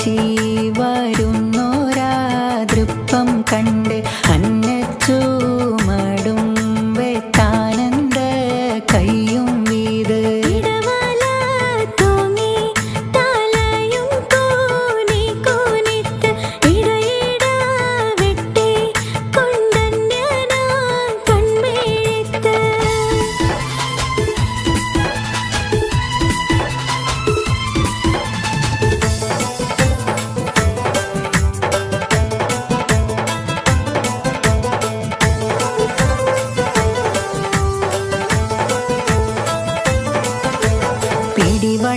ശശി വരുന്നോരാ ദൃപ്പം കണ്ണു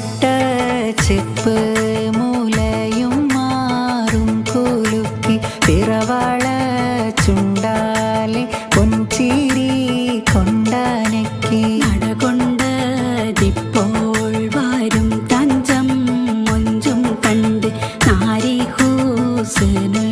பட்ட செப்பு மூலையும் மாறும் குலுக்கி பிறவாழ சுண்டாலே பொன்சீரி கொண்டனக்கி നടകൊണ്ടതിപ്പോൾ വാരും തഞ്ചം മൊഞ്ചും കണ്ട് നാരിഹൂസനും